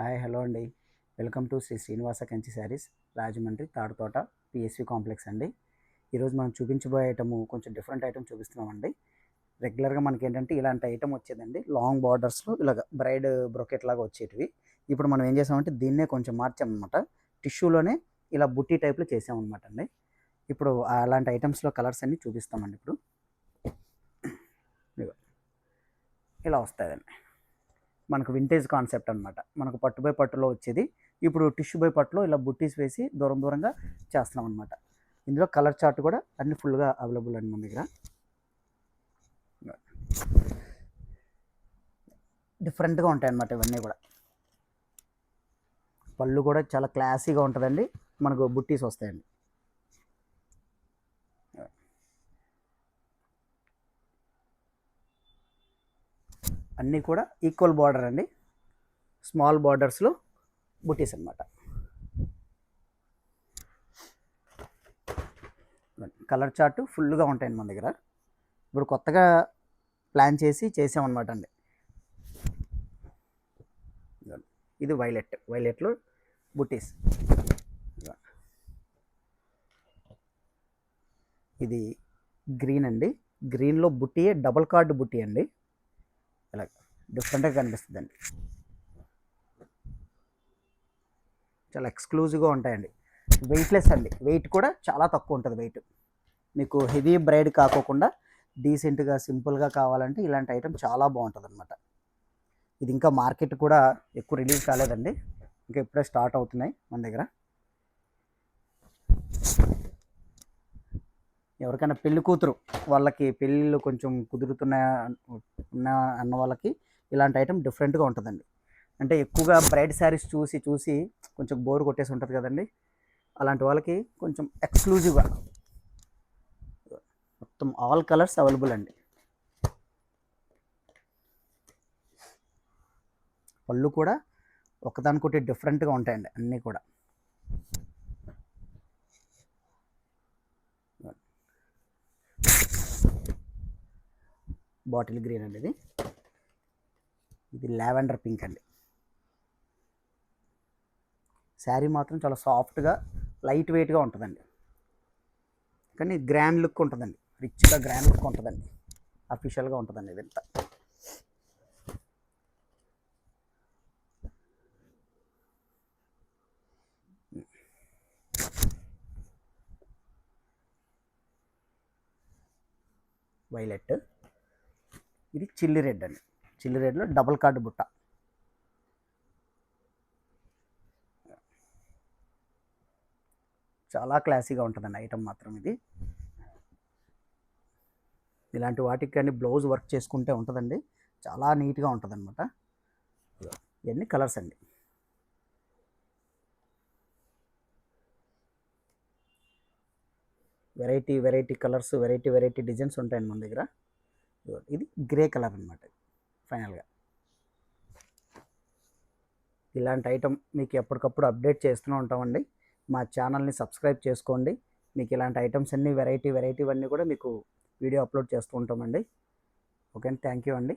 Hi hello అండి. Welcome to Shri Srinivasa Kanchi saris Rajahmundry Thaduthota PSV complex అండి. ఈరోజు మనం చూపించబోయే ఐటము కొంచెం డిఫరెంట్ ఐటమ్ చూపిస్తున్నామండి. రెగ్యులర్గా మనకి ఏంటంటే ఇలాంటి ఐటమ్ వచ్చేదండి. లాంగ్ బార్డర్స్లో ఇలాగ బ్రైడ్ బ్రొకెట్ లాగా వచ్చేటివి. ఇప్పుడు మనం ఏం చేసామంటే దీన్నే కొంచెం మార్చామన్నమాట. టిష్యూలోనే ఇలా బుట్టి టైప్లో చేసామన్నమాట అండి. ఇప్పుడు అలాంటి ఐటమ్స్లో కలర్స్ అన్నీ చూపిస్తామండి ఇప్పుడు. ఇలా వస్తాయండి. మనకు వింటేజ్ కాన్సెప్ట్ అనమాట మనకు పట్టు బై పట్టులో వచ్చేది. ఇప్పుడు టిష్యూ బై పట్టులో ఇలా బుట్టీస్ వేసి దూరం దూరంగా చేస్తున్నాం అనమాట ఇందులో కలర్ చార్ట్ కూడా అన్ని ఫుల్గా అవైలబుల్ అండి మన దగ్గర. డిఫరెంట్గా ఉంటాయి అన్నమాట ఇవన్నీ కూడా. పళ్ళు కూడా చాలా క్లాసీగా ఉంటుందండి. మనకు బుట్టీస్ వస్తాయండి. అన్నీ కూడా ఈక్వల్ బార్డర్ అండి. స్మాల్ బార్డర్స్లో బుటీస్ అనమాట కలర్ చార్ట్ ఫుల్గా ఉంటాయండి మన దగ్గర. ఇప్పుడు కొత్తగా ప్లాన్ చేసి చేసామన్నమాట అండి. ఇది వైలెట్ వైలెట్లో బుటీస్. ఇది గ్రీన్ అండి. గ్రీన్లో బుట్టియే డబుల్ కార్డ్ బుట్టి అండి. ఇలా డిఫరెంట్గా కనిపిస్తుందండి. చాలా ఎక్స్క్లూజివ్గా ఉంటాయండి. వెయిట్లెస్ అండి. వెయిట్ కూడా చాలా తక్కువ ఉంటుంది వెయిట్. మీకు హెవీ బ్రైడ్ కాకోకుండా డీసెంట్గా సింపుల్గా కావాలంటే ఇలాంటి ఐటెం చాలా బాగుంటుంది అనమాట ఇది ఇంకా మార్కెట్ కూడా ఎక్కువ రిలీజ్ కాలేదండి. ఇంకా ఇప్పుడే స్టార్ట్ అవుతున్నాయి మన దగ్గర. ఎవరికైనా పెళ్ళి కూతురు వాళ్ళకి పెళ్ళిళ్ళు కొంచెం కుదురుతున్న ఉన్న అన్న వాళ్ళకి ఇలాంటి ఐటమ్ డిఫరెంట్గా ఉంటుందండి. అంటే ఎక్కువగా బ్రైడ్ శారీస్ చూసి చూసి కొంచెం బోర్ కొట్టేసి ఉంటుంది కదండి. అలాంటి వాళ్ళకి కొంచెం ఎక్స్క్లూజివ్గా మొత్తం ఆల్ కలర్స్ అవైలబుల్ అండి. పళ్ళు కూడా ఒకదానికొకటి డిఫరెంట్గా ఉంటాయండి అన్నీ కూడా. బాటిల్ గ్రీన్ అండి ఇది. ఇది లావెండర్ పింక్ అండి. శారీ మాత్రం చాలా సాఫ్ట్గా లైట్ వెయిట్గా ఉంటుందండి. కానీ గ్రాండ్ లుక్ ఉంటుందండి. రిచ్గా గ్రాండ్ లుక్ ఉంటుందండి. అఫీషియల్గా ఉంటుందండి ఇదంతా. వైలెట్. ఇది చిల్లి రెడ్ అండి. చిల్లి రెడ్లో డబుల్ కార్డ్ బుట్ట. చాలా క్లాసీగా ఉంటుందండి ఐటమ్ మాత్రం ఇది. ఇలాంటి వాటికి కానీ బ్లౌజ్ వర్క్ చేసుకుంటే ఉంటుందండి. చాలా నీట్గా ఉంటుంది అనమాట ఇవన్నీ కలర్స్ అండి. Variety variety colours variety variety designs ఉంటాయండి మన దగ్గర. ఇది గ్రే కలర్ అనమాట ఫైనల్గా. ఇలాంటి ఐటమ్ మీకు ఎప్పటికప్పుడు అప్డేట్ చేస్తూనే ఉంటామండి. మా ఛానల్ని సబ్స్క్రైబ్ చేసుకోండి. మీకు ఇలాంటి ఐటమ్స్ అన్నీ వెరైటీ వెరైటీ అన్నీ కూడా మీకు వీడియో అప్లోడ్ చేస్తూ ఉంటామండి. ఓకే అండి థ్యాంక్ యూ అండి.